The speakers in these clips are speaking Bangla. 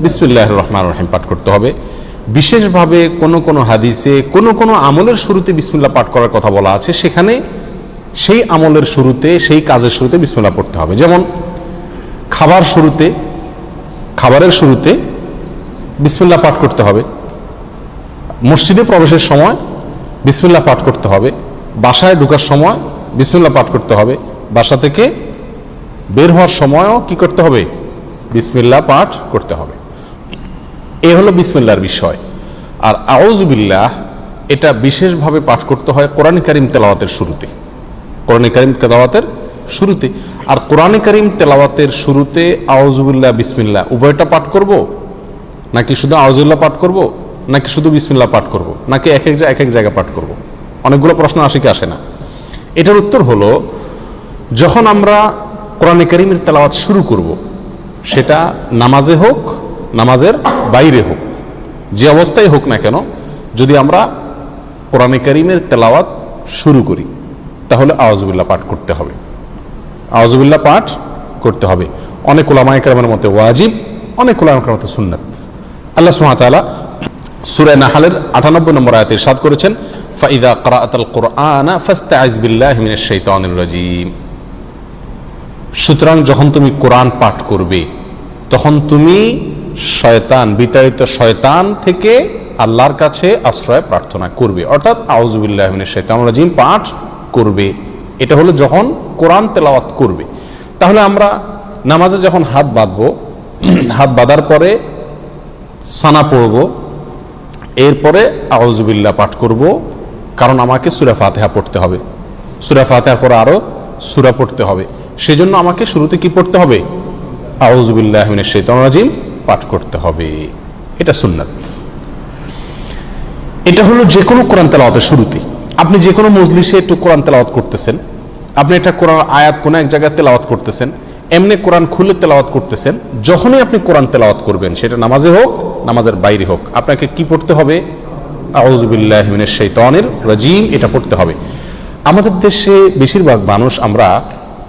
বিসমিল্লাহ রহমান রহিম পাঠ করতে হবে। বিশেষভাবে কোনো কোনো হাদিসে, কোনো কোনো আমলের শুরুতে বিসমিল্লাহ পাঠ করার কথা বলা আছে। সেখানে সেই আমলের শুরুতে, সেই কাজের শুরুতে বিসমিল্লাহ পড়তে হবে। যেমন, খাবার শুরুতে, খাবারের শুরুতে বিসমিল্লাহ পাঠ করতে হবে। মসজিদে প্রবেশের সময় বিসমিল্লাহ পাঠ করতে হবে। বাসায় ঢোকার সময় বিসমিল্লাহ পাঠ করতে হবে। বাসা থেকে বের হওয়ার সময়ও কি করতে হবে? বিসমিল্লাহ পাঠ করতে হবে। এ হলো বিসমিল্লার বিষয়। আর আউজুবিল্লাহ এটা বিশেষভাবে পাঠ করতে হয় কোরআন করিম তেলাওয়াতের শুরুতে। কোরআন করিম তেলাওয়াতের শুরুতে। আর কোরআন করিম তেলাওয়াতের শুরুতে আউজুবিল্লাহ বিসমিল্লাহ, উভয়টা পাঠ করব? নাকি শুধু আউজুল্লাহ পাঠ করব? নাকি শুধু বিসমিল্লাহ পাঠ করব? নাকি এক এক এক এক জায়গায় পাঠ করব? অনেকগুলো প্রশ্ন আসে কি আসে না। এটার উত্তর হলো, যখন আমরা কোরআনে করিমের তেলাওয়াত শুরু করব, সেটা নামাজে হোক, নামাজের বাইরে হোক, যে অবস্থায় হোক না কেন, যদি আমরা কোরআনে করিমের তেলাওয়াত শুরু করি, তাহলে আওয়াজবিল্লা পাঠ করতে হবে। আওয়াজবিল্লা পাঠ করতে হবে। অনেক ওলামা একরামের মতে ওয়াজিব, অনেক ওলামা একরামের মতে সুন্নাত। আল্লাহ সুবহানাহু সুরে নাহালের আটানব্বই নম্বর আয়াতে সাদ করেছেন, ফাইদা করাআতাল কোরআনা ফাস্তাইজ বিল্লাহি মিনাশ শাইতানির রাজিম। সুতরাং যখন তুমি কোরআন পাঠ করবে, তখন তুমি শয়তান, বিতাড়িত শয়তান থেকে আল্লাহর কাছে আশ্রয় প্রার্থনা করবে। অর্থাৎ আউজুবিল্লাহ শাইতানির রাজিম, পাঠ করবে। এটা হলো যখন কোরআন তেলাওয়াত করবে। তাহলে আমরা নামাজে যখন হাত বাঁধবো, হাত বাঁধার পরে সানা পড়ব, এরপরে আউজুবিল্লাহ পাঠ করব, কারণ আমাকে সুরা ফাতেহা পড়তে হবে। সুরা ফাতেহার পরে আরও সুরা পড়তে হবে। সেজন্য আমাকে শুরুতে কি পড়তে হবে? আউজুবিল্লাহ মিনাশ শাইতানির রাজিম পাঠ করতে হবে। এটা সুন্নাত। এটা হলো যে কোনো কোরআন তেলাওয়াতের শুরুতে। আপনি যে কোনো মজলিসে একটু কোরআন তেলাওয়াত করতেছেন। আপনি একটা কোরআন আয়াত কোনো এক জায়গায় তেলাওয়াত করতেছেন। এমনি কোরআন খুলে তেলাওয়াত করতেছেন। যখনই আপনি কোরআন তেলাওয়াত করবেন, সেটা নামাজে হোক, নামাজের বাইরে হোক, আপনাকে কি পড়তে হবে? আউজুবিল্লাহ মিনাশ শাইতানির রাজিম, এটা পড়তে হবে। আমাদের দেশে বেশিরভাগ মানুষ আমরা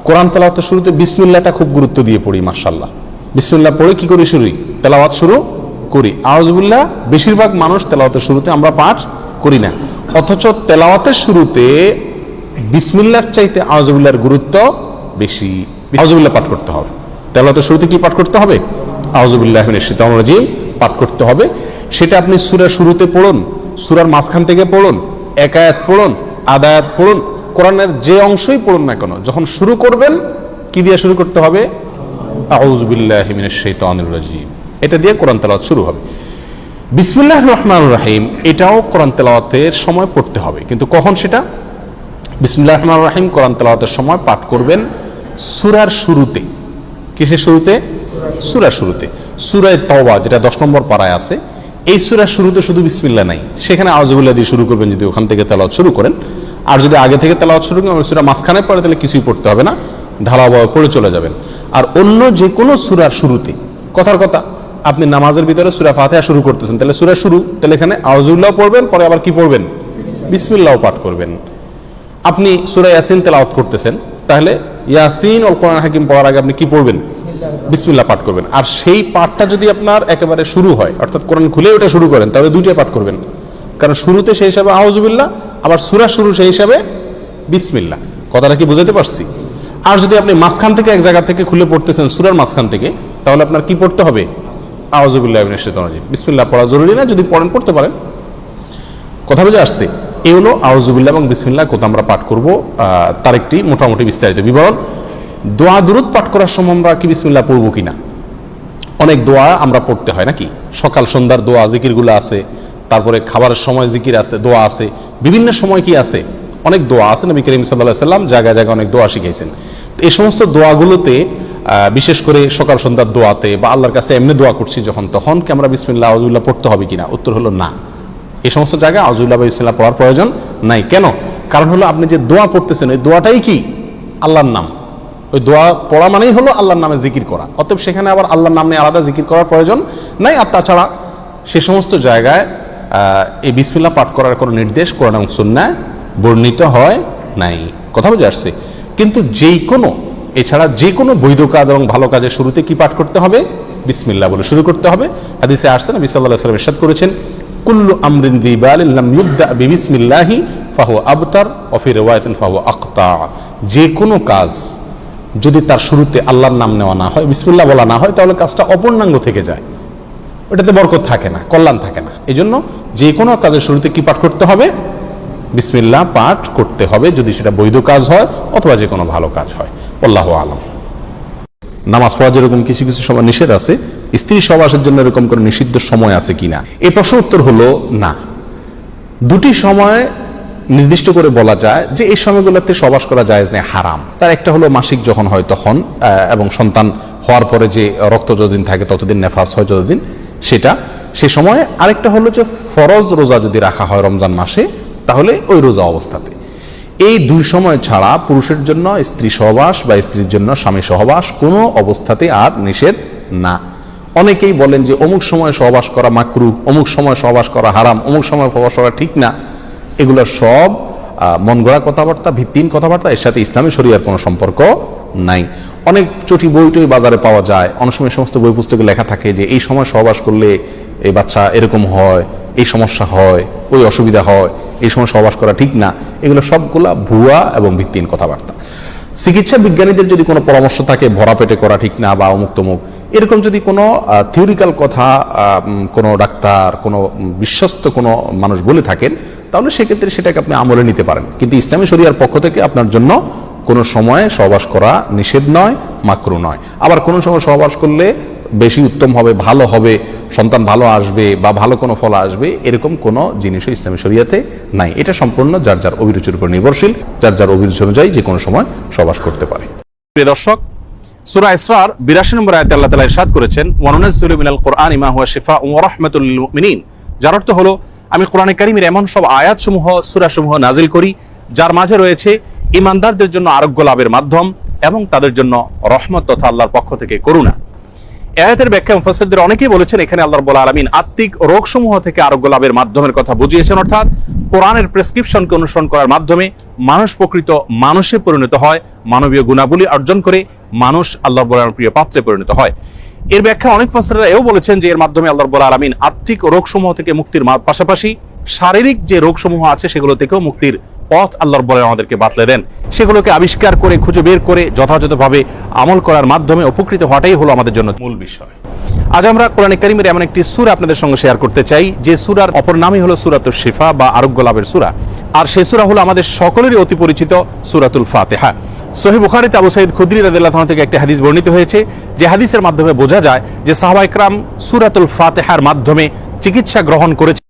কোরআন তেলাওয়াতের শুরুতে বিসমিল্লাহটা খুব গুরুত্ব দিয়ে পড়ি মার্শাল্লাহ বিসমিল্লাহ পড়ে কি করি শুরুই? তেলাওয়াত শুরু করি। আউজুবিল্লাহ বেশিরভাগ মানুষ তেলাওয়াতের শুরুতে আমরা পাঠ করি না। অথচ তেলাওয়াতের শুরুতে বিসমিল্লার চাইতে আউজুবিল্লাহর গুরুত্ব বেশি। আউজুবিল্লাহ পাঠ করতে হবে। তেলাওয়াতের শুরুতে কি পাঠ করতে হবে? শাইতানির রাজিম, পাঠ করতে হবে। সেটা আপনি সূরার শুরুতে পড়ুন, সূরার মাঝখান থেকে পড়ুন, এক আয়াত পড়ুন, আধা আয়াত পড়ুন, কোরআনের যে অংশই পড়ুন না কেন, যখন শুরু করবেন, কি দিয়ে শুরু করতে হবে? আউজুবিল্লাহ মিনাশ শাইতানির রাজিম। এটা দিয়ে কোরআন শুরু হবে। বিসমিল্লাহ রহমান রাহিম, এটাও কোরআন সময় পড়তে হবে। কিন্তু কখন সেটা? বিসমিল্লাহ রহমান রাহিম, কোরআন সময় পাঠ করবেন সুরার শুরুতে। কিসের শুরুতে? সুরার শুরুতে। সুরায় তওবা, যেটা দশ নম্বর পাড়ায় আছে। এই সুরার শুরুতে শুধু বিসমিল্লাহ নাই। সেখানে আউজুবিল্লাহ দিয়ে শুরু করবেন, যদি ওখান থেকে তেলাওয়াত শুরু করেন। আর যদি আগে থেকে তেলাওয়াত শুরু করেন সুরা মাঝখানে পড়ে, তাহলে কিছুই পড়তে হবে না। ঢালাভাবে পড়ে চলে যাবেন। আর অন্য যে কোনো সুরার শুরুতে। কথার কথা, আপনি নামাজের ভিতরে সুরা ফাতেহা শুরু করতেছেন, তাহলে সুরা শুরু, তাহলে এখানে আউজুল্লাহ পড়বেন, পরে আবার কি পড়বেন? বিসমিল্লাহ পাঠ করবেন। আপনি সুরা ইয়াসিন তেলাওয়াত করতেছেন, তাহলে ইয়াসিন ও কোরআন হাকিম পড়ার আগে আপনি কি পড়বেন? বিসমিল্লাহ পাঠ করবেন। আর সেই পাঠটা যদি আপনার একেবারে শুরু হয়, অর্থাৎ কোরআন খুলে ওটা শুরু করেন, তাহলে দুইটাই পাঠ করবেন। কারণ শুরুতে সেই হিসাবে আউজুবিল্লাহ আবার সুরা শুরু সেই হিসাবে বিসমিল্লাহ। কথাটা কি বুঝাতে পারছি? আর যদি আপনি মাঝখান থেকে এক জায়গা থেকে খুলে পড়তেছেন সুরার মাঝখান থেকে, তাহলে আপনার কি পড়তে হবে? আউজুবিল্লাহ বিসমিল্লাহ, পড়া জরুরি না? যদি পড়েন, পড়তে পারেন। কথা বুঝে আসছে? এ হলো আউজুবিল্লাহ এবং বিসমিল্লাহ কোথা আমরা পাঠ করব তার একটি মোটামুটি বিস্তারিত বিবরণ। দোয়া দূরত পাঠ করার সময় আমরা কি বিসমিল্লাহ পড়ব কিনা? অনেক দোয়া আমরা পড়তে হয় নাকি? সকাল, সন্ধ্যার দোয়া, জিকিরগুলো আছে। তারপরে খাবারের সময় জিকির আছে, দোয়া আছে। বিভিন্ন সময় কি আছে? অনেক দোয়া আছে, নবী করিম সাল্লাহ সাল্লাম জায়গায় জায়গায় অনেক দোয়া শিখাইছেন। তো এই সমস্ত দোয়াগুলোতে বিশেষ করে সকাল সন্ধ্যার দোয়াতে বা আল্লাহর কাছে এমনি দোয়া করছি যখন, তখন কি আমরা বিসমিল্লাহ আউজুল্লাহ পড়তে হবে কিনা? উত্তর হলো না। এই সমস্ত জায়গায় আউজুল্লাহ বা ইসলাম পড়ার প্রয়োজন নাই। কেন? কারণ হলো আপনি যে দোয়া পড়তেছেন, ওই দোয়াটাই কি? আল্লাহর নাম। ওই দোয়া পড়া মানেই হলো আল্লাহর নামে জিকির করা। অতএব সেখানে আবার আল্লাহর নামে আলাদা জিকির করার প্রয়োজন নাই। আর তাছাড়া সে সমস্ত জায়গায় এই বিসমিল্লাহ পাঠ করার কোনো নির্দেশ কোরআন এবং সুন্নায় বর্ণিত হয় নাই। কথা বুঝে আসছে? কিন্তু যেই কোনো এছাড়া যে কোনো বৈধ কাজ এবং ভালো কাজের শুরুতে কি পাঠ করতে হবে? বিসমিল্লাহ বলে শুরু করতে হবে। হাদিসে আসছেন আলাইহি ওয়াসাল্লাম ইরশাদ করেছেন, কুল্লু আমরিন ফাহুয়া আবতার ওয়া ফি রিওয়ায়াতিন ফাহুয়া আক্তা যে কোনো কাজ যদি তার শুরুতে আল্লাহর নাম নেওয়া না হয়, বিসমিল্লাহ বলা না হয়, তাহলে কাজটা অপূর্ণাঙ্গ থেকে যায়। ওটাতে বরকত থাকে না, কল্যাণ থাকে না। এই জন্য যে কোনো কাজের শুরুতে কি পাঠ করতে হবে? বিসমিল্লাহ পাঠ করতে হবে যদি সেটা বৈধ কাজ হয় অথবা যে কোনো ভালো কাজ হয়। আল্লাহ আলম। নামাজ পড়া যেরকম কিছু কিছু সময় নিষেধ আছে, স্ত্রী সবাসের জন্য এরকম কোনো নিষিদ্ধ সময় আছে কিনা? এ প্রশ্ন উত্তর হলো না। দুটি সময় নির্দিষ্ট করে বলা যায় যে এই সময়গুলোতে সবাস করা যায় না হারাম। তার একটা হলো মাসিক যখন হয় তখন এবং সন্তান হওয়ার পরে যে রক্ত যতদিন থাকে ততদিন নেফাস হয় যতদিন সেটা সে সময়। আরেকটা হলো যে ফরজ রোজা যদি রাখা হয় রমজান মাসে তাহলে ওই রোজা অবস্থাতে। এই দুই সময় ছাড়া পুরুষের জন্য স্ত্রী সহবাস বা স্ত্রীর জন্য স্বামী সহবাস কোনো অবস্থাতে আর নিষেধ না। অনেকেই বলেন যে অমুক সময় সহবাস করা মাকরু, অমুক সময় সহবাস করা হারাম, অমুক সময় সহবাস করা ঠিক না। এগুলো সব মন গড়া কথাবার্তা, ভিত্তিহীন কথাবার্তা, এর সাথে ইসলামী শরিয়ার কোনো সম্পর্ক নাই। অনেক চটি বই টই বাজারে পাওয়া যায়। অনেক সময় সমস্ত বই পুস্তকে লেখা থাকে যে এই সময় সহবাস করলে এই বাচ্চা এরকম হয় এই সমস্যা হয়, ওই অসুবিধা হয়, এই সময় সহবাস করা ঠিক না, এগুলো সবগুলা ভুয়া এবং ভিত্তিহীন কথাবার্তা। চিকিৎসা বিজ্ঞানীদের যদি কোনো পরামর্শ থাকে, ভরা পেটে করা ঠিক না বা অমুক তমুক এরকম যদি কোনো থিওরিক্যাল কথা কোনো ডাক্তার, কোনো বিশ্বস্ত কোনো মানুষ বলে থাকেন, তাহলে সেক্ষেত্রে সেটাকে আপনি আমলে নিতে পারেন। কিন্তু ইসলামী শরিয়ার পক্ষ থেকে আপনার জন্য কোনো সময়ে সহবাস করা নিষেধ নয়, মাকরু নয়। আবার কোনো সময় সহবাস করলে বেশি উত্তম হবে, ভালো হবে, সন্তান ভালো আসবে বা ভালো কোনো ফল আসবে, এরকম কোনো জিনিসও ইসলামী শরিয়াতে নাই। এটা সম্পূর্ণ যার যার অভিরুচির উপর নির্ভরশীল, যার যার অভিরুচি অনুযায়ী যে কোনো সময় সহবাস করতে পারে। প্রিয় দর্শক, সূরা ইসরার 82 নম্বর আয়াতে আল্লাহ তাআলা ইরশাদ করেছেন ওয়া নুনাজ্জিলু মিনাল কুরআনি মা হুয়া শিফাউন ওয়া রাহমাতুল মুমিনিন যার অর্থ হলো, আমি কোরআনে কারীমের এমন সব আয়াতসমূহ, সূরাসমূহ নাজিল করি, যার মাঝে রয়েছে ঈমানদারদের জন্য আরোগ্য লাভের মাধ্যম এবং তাদের জন্য রহমত তথা আল্লাহর পক্ষ থেকে করুণা। আয়াতের ব্যাখ্যা মুফাসসিরদের অনেকেই বলেছেন এখানে আল্লাহ রাব্বুল আলামিন আত্মিক রোগসমূহ থেকে আরোগ্য লাভের মাধ্যমের কথা বুঝিয়েছেন। অর্থাৎ কোরআনের প্রেসক্রিপশনকে অনুসরণ করার মাধ্যমে মানুষ প্রকৃত মানুষে পরিণত হয়, মানবীয় গুণাবলী অর্জন করে মানুষ আল্লাহ রাব্বুল প্রিয় পাত্রে পরিণত হয়। এর ব্যাখ্যা অনেক ফাসিররা এও বলেছেন যে এর মাধ্যমে আল্লাহ রাব্বুল আলামিন আত্মিক রোগসমূহ থেকে মুক্তির পাশাপাশি শারীরিক যে রোগসমূহ আছে সেগুলো থেকেও মুক্তির পথ আল্লাহর বলে আমাদেরকে বাতলে দেন। সেগুলোকে আবিষ্কার করে, খুঁজে বের করে, যথাযথভাবে আমল করার মাধ্যমে উপকৃত হওয়াটাই হলো আমাদের জন্য মূল বিষয়। আজ আমরা কোরআনে কারিমের এমন একটি সূরা আপনাদের সঙ্গে শেয়ার করতে চাই। যে সূরার অপর নামই হলো সূরাতুল শিফা বা আরোগ্য লাভের সূরা। আর সেই সূরা হলো আমাদের সকলেরই অতি পরিচিত সূরাতুল ফাতিহা। সহি বুখারীতে আবু সাইদ খুদরি রাদিয়াল্লাহু আনহু থেকে একটি হাদিস বর্ণিত হয়েছে। যে হাদিসের মাধ্যমে বোঝা যায় যে সাহাবা ইকরাম সূরাতুল ফাতিহার মাধ্যমে চিকিৎসা গ্রহণ করেছে।